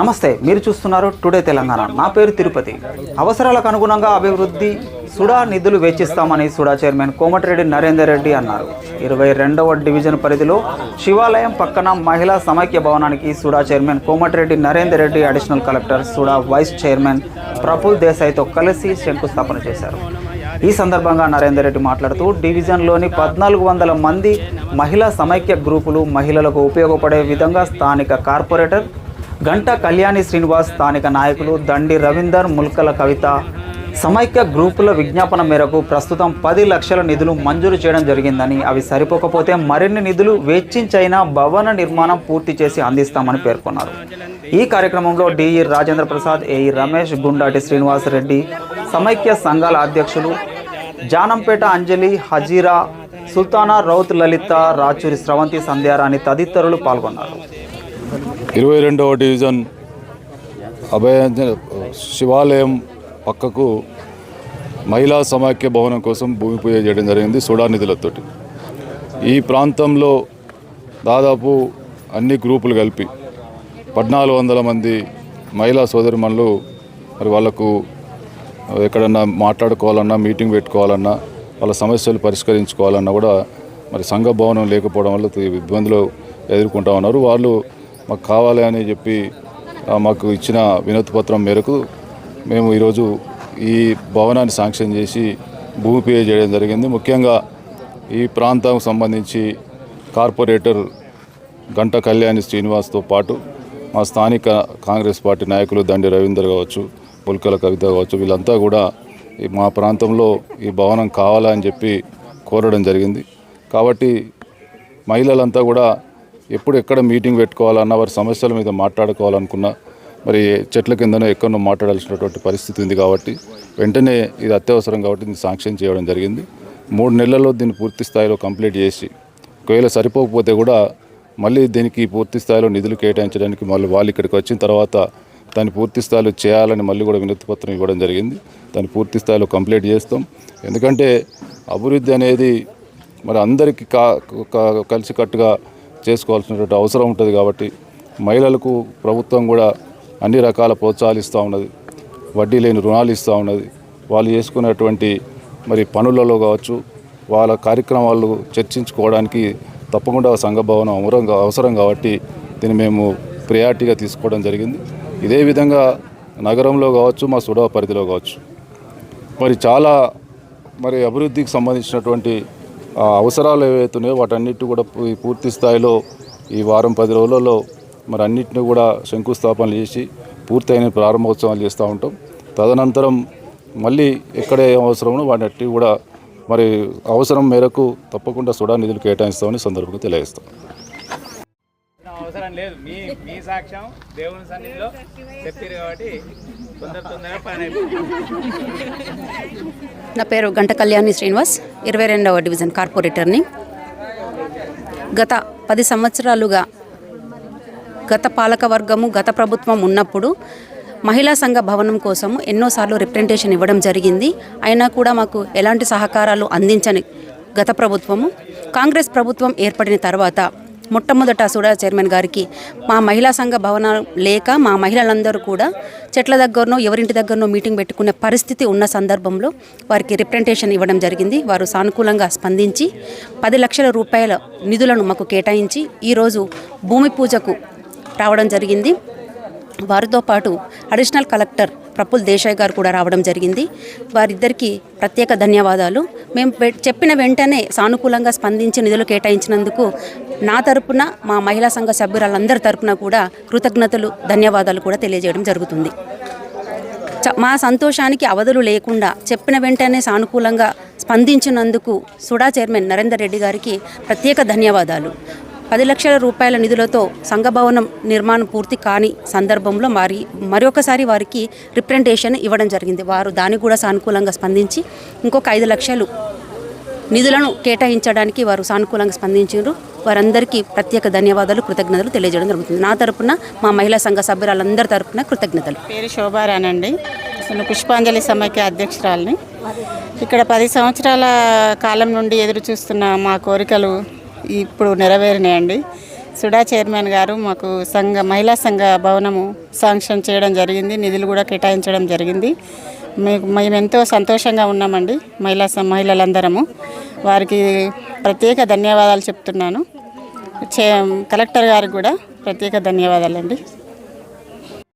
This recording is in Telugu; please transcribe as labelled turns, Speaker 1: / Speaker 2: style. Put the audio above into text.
Speaker 1: నమస్తే మీరు చూస్తున్నారు టుడే తెలంగాణ. నా పేరు తిరుపతి. అవసరాలకు అనుగుణంగా అభివృద్ధి సుడా నిధులు వెచ్చిస్తామని సుడా చైర్మన్ కోమటిరెడ్డి నరేందర్ రెడ్డి అన్నారు. ఇరవై రెండవ డివిజన్ పరిధిలో శివాలయం పక్కన మహిళా సమైక్య భవనానికి SUDA chairman Komatireddy Narender Reddy additional collector SUDA vice chairman Praful దేశాయ్తో కలిసి శంకుస్థాపన చేశారు. ఈ సందర్భంగా నరేందర్ రెడ్డి మాట్లాడుతూ డివిజన్లోని పద్నాలుగు వందల మంది మహిళా సమైక్య గ్రూపులు మహిళలకు ఉపయోగపడే విధంగా స్థానిక కార్పొరేటర్ గంట కళ్యాణి శ్రీనివాస్ స్థానిక నాయకులు దండి రవీందర్ ముల్కల కవిత సమైక్య గ్రూపుల విజ్ఞాపన మేరకు ప్రస్తుతం పది లక్షల నిధులు మంజూరు చేయడం జరిగిందని అవి సరిపోకపోతే మరిన్ని నిధులు వెచ్చించైనా భవన నిర్మాణం పూర్తి చేసి అందిస్తామని పేర్కొన్నారు. ఈ కార్యక్రమంలో డిఈ రాజేంద్ర ప్రసాద్ ఏఈ రమేష్ గుండాటి శ్రీనివాస్ రెడ్డి సమైక్య సంఘాల అధ్యక్షులు జానంపేట అంజలి హజీరా సుల్తానా రౌత్ లలిత రాచూరి స్రవంతి సంధ్యారాణి తదితరులు పాల్గొన్నారు.
Speaker 2: ఇరవై రెండవ డివిజన్ అభయ శివాలయం పక్కకు మహిళా సమాఖ్య భవనం కోసం భూమి పూజ చేయడం జరిగింది సోడా నిధులతోటి. ఈ ప్రాంతంలో దాదాపు అన్ని గ్రూపులు కలిపి పద్నాలుగు వందల మంది మహిళా సోదరిమణులు మరి వాళ్ళకు ఎక్కడన్నా మాట్లాడుకోవాలన్నా మీటింగ్ పెట్టుకోవాలన్నా వాళ్ళ సమస్యలు పరిష్కరించుకోవాలన్నా కూడా మరి సంఘ భవనం లేకపోవడం వల్ల ఇబ్బందులు ఎదుర్కొంటా ఉన్నారు. వాళ్ళు మాకు కావాలి అని చెప్పి మాకు ఇచ్చిన వినతి పత్రం మేరకు మేము ఈరోజు ఈ భవనాన్ని శాంక్షన్ చేసి భూమి పే చేయడం జరిగింది. ముఖ్యంగా ఈ ప్రాంతం సంబంధించి కార్పొరేటర్ గంట కళ్యాణి శ్రీనివాస్తో పాటు మా స్థానిక కాంగ్రెస్ పార్టీ నాయకులు దండి రవీందర్ కావచ్చు పుల్కల కవిత కావచ్చు వీళ్ళంతా కూడా మా ప్రాంతంలో ఈ భవనం కావాలని చెప్పి కోరడం జరిగింది. కాబట్టి మహిళలంతా కూడా ఎప్పుడు ఎక్కడ మీటింగ్ పెట్టుకోవాలన్నా వారి సమస్యల మీద మాట్లాడుకోవాలనుకున్నా మరి చెట్ల కిందనో ఎక్కడనో మాట్లాడాల్సినటువంటి పరిస్థితి ఉంది కాబట్టి వెంటనే ఇది అత్యవసరం కాబట్టి దీన్ని శాంక్షన్ చేయడం జరిగింది. మూడు నెలల్లో దీన్ని పూర్తి స్థాయిలో కంప్లీట్ చేసి ఒకవేళ సరిపోకపోతే కూడా మళ్ళీ దీనికి పూర్తి స్థాయిలో నిధులు కేటాయించడానికి మళ్ళీ వాళ్ళు ఇక్కడికి వచ్చిన తర్వాత దాన్ని పూర్తి స్థాయిలో చేయాలని మళ్ళీ కూడా వినతిపత్రం ఇవ్వడం జరిగింది. దాన్ని పూర్తి స్థాయిలో కంప్లీట్ చేస్తాం. ఎందుకంటే అభివృద్ధి అనేది మరి అందరికీ కా కా- కలిసికట్టుగా చేసుకోవాల్సినటువంటి అవసరం ఉంటుంది కాబట్టి మహిళలకు ప్రభుత్వం కూడా అన్ని రకాల ప్రోత్సాహాలు ఇస్తూ ఉన్నది. వడ్డీ లేని రుణాలు ఇస్తూ ఉన్నది. వాళ్ళు చేసుకునేటువంటి మరి పనులలో కావచ్చు వాళ్ళ కార్యక్రమాలు చర్చించుకోవడానికి తప్పకుండా సంఘ భవనం అవసరం అవసరం కాబట్టి దీన్ని మేము ప్రియారిటీగా తీసుకోవడం జరిగింది. ఇదే విధంగా నగరంలో కావచ్చు మా సుడవ పరిధిలో కావచ్చు. మరి చాలా మరి అభివృద్ధికి సంబంధించినటువంటి అవసరాలు ఏవైతే ఉన్నాయో వాటన్నిటి కూడా పూర్తి స్థాయిలో ఈ వారం పది రోజులలో మరి అన్నింటిని కూడా శంకుస్థాపనలు చేసి పూర్తయిన ప్రారంభోత్సవాలు చేస్తూ ఉంటాం. తదనంతరం మళ్ళీ ఎక్కడ ఏం అవసరమో వాటి కూడా మరి అవసరం మేరకు తప్పకుండా సుడా నిధులు కేటాయిస్తామని సందర్భంగా తెలియజేస్తాం.
Speaker 3: లేదు. మీ మీ సాక్ష్యం దేవుని సన్నిధిలో చెప్పారు కాబట్టి తొందర తొందరగా పని
Speaker 4: నా పేరు గంట కళ్యాణి శ్రీనివాస్ ఇరవై రెండవ డివిజన్ కార్పొరేటర్ని. గత పది సంవత్సరాలుగా గత పాలక వర్గము గత ప్రభుత్వం ఉన్నప్పుడు మహిళా సంఘ భవనం కోసం ఎన్నోసార్లు రిప్రజెంటేషన్ ఇవ్వడం జరిగింది. అయినా కూడా మాకు ఎలాంటి సహకారాలు అందించని గత ప్రభుత్వము. కాంగ్రెస్ ప్రభుత్వం ఏర్పడిన తర్వాత మొట్టమొదట సుడా చైర్మన్ గారికి మా మహిళా సంఘ భవనాలు లేక మా మహిళలందరూ కూడా చెట్ల దగ్గరనో ఎవరింటి దగ్గరనో మీటింగ్ పెట్టుకునే పరిస్థితి ఉన్న సందర్భంలో వారికి రిప్రజెంటేషన్ ఇవ్వడం జరిగింది. వారు సానుకూలంగా స్పందించి పది లక్షల రూపాయల నిధులను మాకు కేటాయించి ఈరోజు భూమి పూజకు రావడం జరిగింది. వారితో పాటు అడిషనల్ కలెక్టర్ ప్రఫుల్ దేశాయ్ గారు కూడా రావడం జరిగింది. వారిద్దరికీ ప్రత్యేక ధన్యవాదాలు. మేము చెప్పిన వెంటనే సానుకూలంగా స్పందించి నిధులు కేటాయించినందుకు నా తరపున మా మహిళా సంఘ సభ్యురాలందరి తరపున కూడా కృతజ్ఞతలు ధన్యవాదాలు కూడా తెలియజేయడం జరుగుతుంది. చ- మా సంతోషానికి అవధులు లేకుండా చెప్పిన వెంటనే సానుకూలంగా స్పందించినందుకు సుడా చైర్మన్ నరేందర్ రెడ్డి గారికి ప్రత్యేక ధన్యవాదాలు. పది లక్షల రూపాయల నిధులతో సంఘభవనం నిర్మాణం పూర్తి కాని సందర్భంలో మరి మరొకసారి వారికి రిప్రజెంటేషన్ ఇవ్వడం జరిగింది. వారు దానికి కూడా సానుకూలంగా స్పందించి ఇంకొక ఐదు లక్షలు నిధులను కేటాయించడానికి వారు సానుకూలంగా స్పందించారు. వారందరికీ ప్రత్యేక ధన్యవాదాలు కృతజ్ఞతలు తెలియజేయడం జరుగుతుంది. నా తరపున మా మహిళా సంఘ సభ్యురాలందరి తరపున కృతజ్ఞతలు.
Speaker 5: పేరు శోభారానండి నేను పుష్పాంజలి సమైక్య అధ్యక్షురాలని. ఇక్కడ పది సంవత్సరాల కాలం నుండి ఎదురు చూస్తున్న మా కోరికలు ఇప్పుడు నెరవేరినాయండి. సుడా చైర్మన్ గారు మాకు సంఘ మహిళా సంఘ భవనము శాంక్షన్ చేయడం జరిగింది. నిధులు కూడా కేటాయించడం జరిగింది. మీకు మేము ఎంతో సంతోషంగా ఉన్నామండి మహిళా మహిళలందరము. వారికి ప్రత్యేక ధన్యవాదాలు చెప్తున్నాను. చే కలెక్టర్ గారికి కూడా ప్రత్యేక ధన్యవాదాలండి.